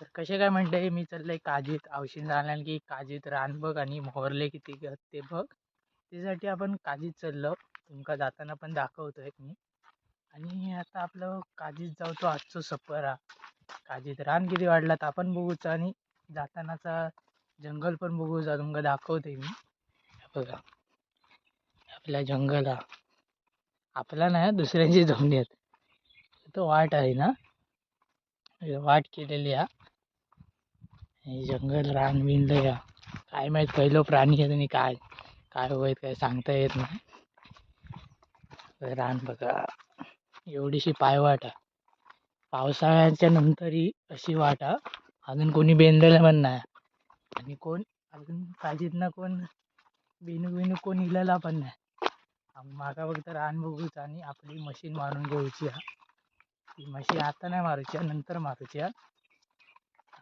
तर कसे काय म्हणते मी चाललंय काजीत औषध जाणार की काजीत रान बघ आणि मोहरले किती ते बघ. त्यासाठी आपण काजीत चाललो. तुमका जाताना पण दाखवतो एक मी. आणि आता आपलं काजीत जाऊ तो आजचो सफर हा काजीत रान किती वाढला तर आपण बघूचा आणि जातानाचा जंगल पण बघूचा तुमका दाखवते मी. बघा. आपला जंगल. हा आपला नाही दुसऱ्यांची जमणी आहेत तो वाट आहे ना? वाट केलेली हा हे जंगल रान बिनलं या. काय माहीत पहिलो प्राणी आहे आणि काय काय होईत काय सांगता येत नाही. रान बघा. एवढीशी पायवाट हा पावसाळ्याच्या नंतरही अशी वाट अजून कोणी बेंदलं पण नाही. आणि कोण अजून काळजीत कोण? बिनू बिनू कोण इलेला पण नाही. मागा फक्त रान बघूच आणि आपली मशीन मारून घेऊची हा ती मशीन आता नाही मारूची हा, नंतर मारूची हा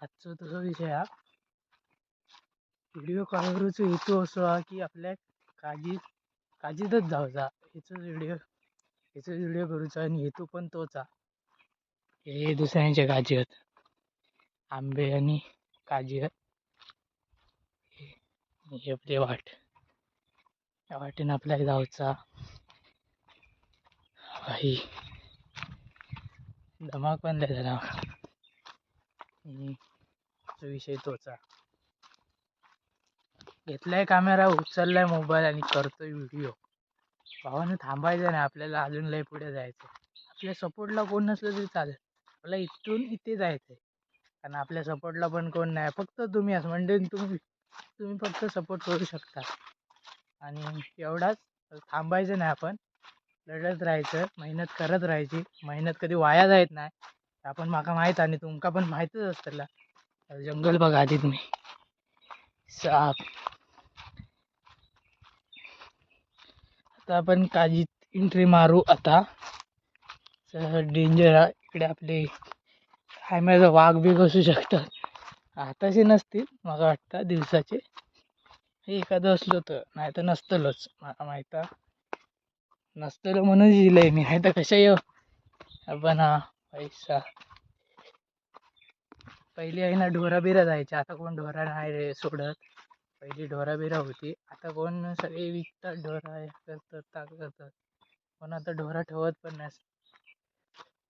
आजचो तसो विषय हा. व्हिडिओ करूचो हेतू असो हा की आपल्या काजी काजीतच जावचा हेचोच व्हिडिओ हेचो व्हिडिओ करूचो आणि हेतू पण तोच हा हे दुसऱ्यांचे काजी आहेत आंबे आणि काजी आहेत हे- आपली वाट. या वाटेनं आपल्याला जाऊचा भाई धमाक पण लय झाला. विषय तोचा घेतलाय कॅमेरा उचललाय मोबाईल आणि करतोय व्हिडिओ भावानं थांबायचं नाही आपल्याला अजून लय पुढे जायचं आपल्या सपोर्टला कोण नसलं तरी चालेल. मला इथून इथे जायचं आहे कारण आपल्या सपोर्टला पण कोण नाही. फक्त तुम्ही असं म्हणजे तुम्ही तुम्ही फक्त सपोर्ट करू शकता. आणि एवढाच. थांबायचं नाही आपण. लढत राहायचं मेहनत करत राहायची. मेहनत कधी वाया जायत नाही. आपण माका माहीत आणि तुमका पण माहीतच असतला जंगल बघा आधी तुम्ही. साप. आता आपण काजीत एंट्री मारू आता. डेंजर आहे इकडे आपले काय माहिती वाघ बिघ असू शकतात. आताचे नसतील मला वाटतं दिवसाचे. हे एखादं असलो तर नाही तर नसतलंच. मला माहीत नसतलं म्हणून दिलंय मी नाही तर कशा येऊ हो. आपण हा पैसा पहिली आहे ना ढोरा बिरा जायचे. आता कोण ढोरा नाही रे सोडत. पहिली ढोरा बिरा होती. आता कोण सगळे विकतात ढोरा हे करतात ताक करतात. पण आता ढोरा ठेवत पण नाही.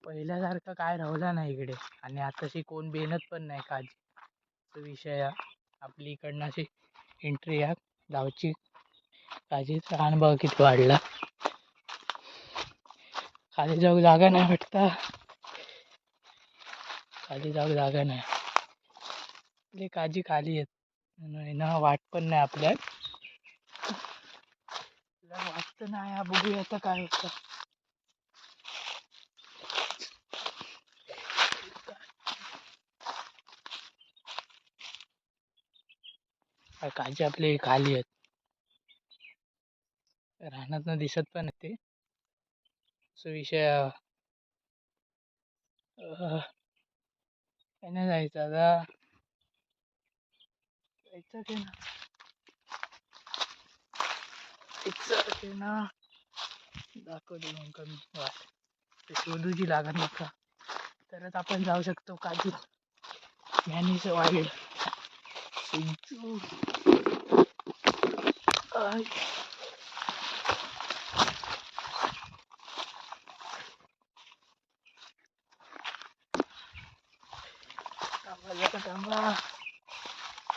पहिल्यासारखं काय राहिला नाही इकडे. आणि आताशी कोण बेनत पण नाही काजी तो विषय आपली इकडनं अशी एंट्री या गावची. काजीचा रान बघ किती वाढला. खाली जाऊ जागा नाही वाटता. खाली जाऊ जागा नाही. आपली काजी खाली आहेत ना वाट पण नाही आपल्यात. वाटत नाही बघूया आता काय होतं. काय काजी आपली खाली आहेत रानात दिसत पण ते. सो विषय काय नाही जायचं आता. जायचं ते ना जायचं ते ना दाखवते मग कमी. वाट ते शोधूची लागत नका तरच आपण जाऊ शकतो काजू. मॅनीच वाढेल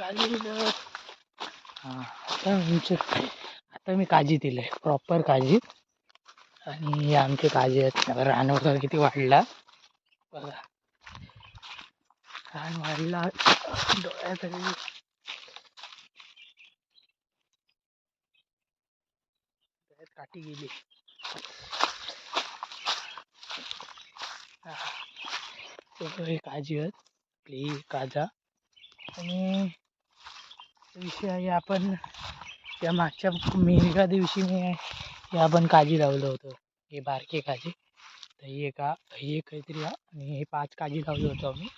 काली हां आता आमचे आता मी काजी दिलंय प्रॉपर काजी. आणि आमचे काजी आहेत. रान वगैरे किती वाढला. बघा. रान वाढला डोळ्यात काठी गेली. हे काजी आहेत. आपली काजा. आणि विषय आहे आपण त्या मागच्या मेघा दिवशी मी हे आपण काजी लावलं होतं. हे बारके काजी. तर ही एका ही एक काहीतरी आणि हे पाच काजी लावलं होतं आम्ही.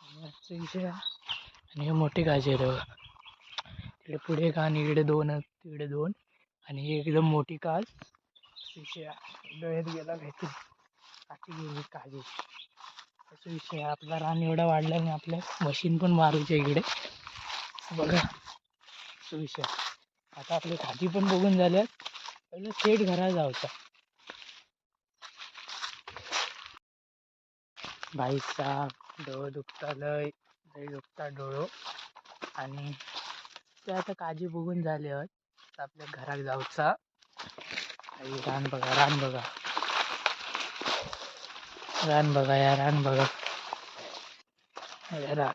आणि विषय आणि हे मोठे काजी आहेत बघा. तिकडे पुढे का आणि इकडे दोन तिकडे दोन. आणि ही एकदम मोठी काज. विषय डोळ्यात गेला काहीतरी काठी गेली काजी. असा विषय आपला रान एवढा वाढला आणि आपल्या मशीन पण मारूच्या इकडे. बघा. असा विषय. आता आपले खाती पण बघून झाल्यात. पहिलं थेट घरा जायचा बाईचा डोळं दुखता लय लय दुखता डोळो. आणि ते आता काजी बघून झाले आहेत. आपल्या घरात जाऊचा आई रान बघा रान बघा. रान बघा या रान बघा. रान.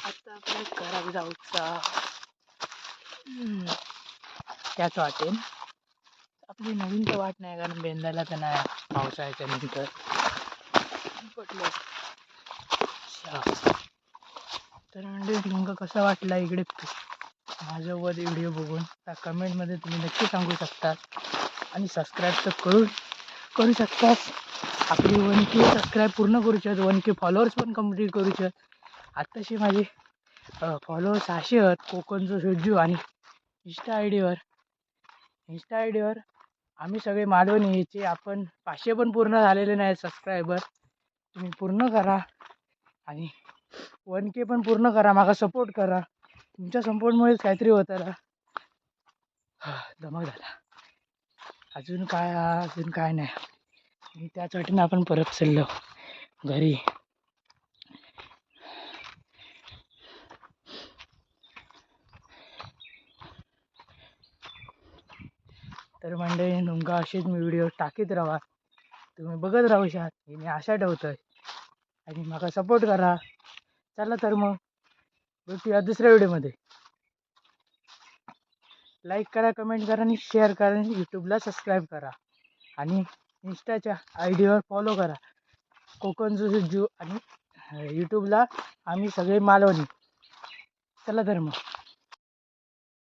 आता आपल्या घरात जाऊचा त्याच वाटेन आपली नवीन तर वाट नाही कारण बेंदाला तर नाही. पावसाळ्याच्या नंतर. तर म्हणजे तुमका कसा वाटला इकडे? माझ्यावर व्हिडिओ बघून. त्या कमेंटमध्ये तुम्ही नक्की सांगू शकता. आणि सबस्क्राईब तर करू करू शकतास. आपली वन के सबस्क्राईब पूर्ण करू शकत. वन के फॉलोअर्स पण कंप्लीट करू शकत. आत्ताशी माझे फॉलोअर्स सहाशे आहेत. कोकणचं सोजू आणि इंस्टा आय डीवर इंस्टा आय डीवर आम्ही सगळे मालवणी यायचे. आपण पाचशे पण पूर्ण झालेले नाही सबस्क्रायबर तुम्ही पूर्ण करा आणि वन के पण पूर्ण करा. मागा सपोर्ट करा. तुमच्या सपोर्टमुळेच काहीतरी होतं हा दमक झाला. अजून काय अजून काय नाही. आणि त्याच वाटेनं आपण परत चाललो. घरी. तर मंडळी तुमका असेच मी व्हिडिओ टाकीत राहा. तुम्ही बघत राहू शकत. मी आशा ठेवतोय. आणि म्हाका सपोर्ट करा. चला तर मग भेटूया दुसऱ्या व्हिडिओमध्ये लाईक करा कमेंट करा आणि शेअर करा आणि यूट्यूबला सबस्क्राईब करा. आणि इंस्टाच्या आय डीवर फॉलो करा. कोकण जू आणि यूट्यूबला आम्ही सगळे मालवणी. चला तर मग.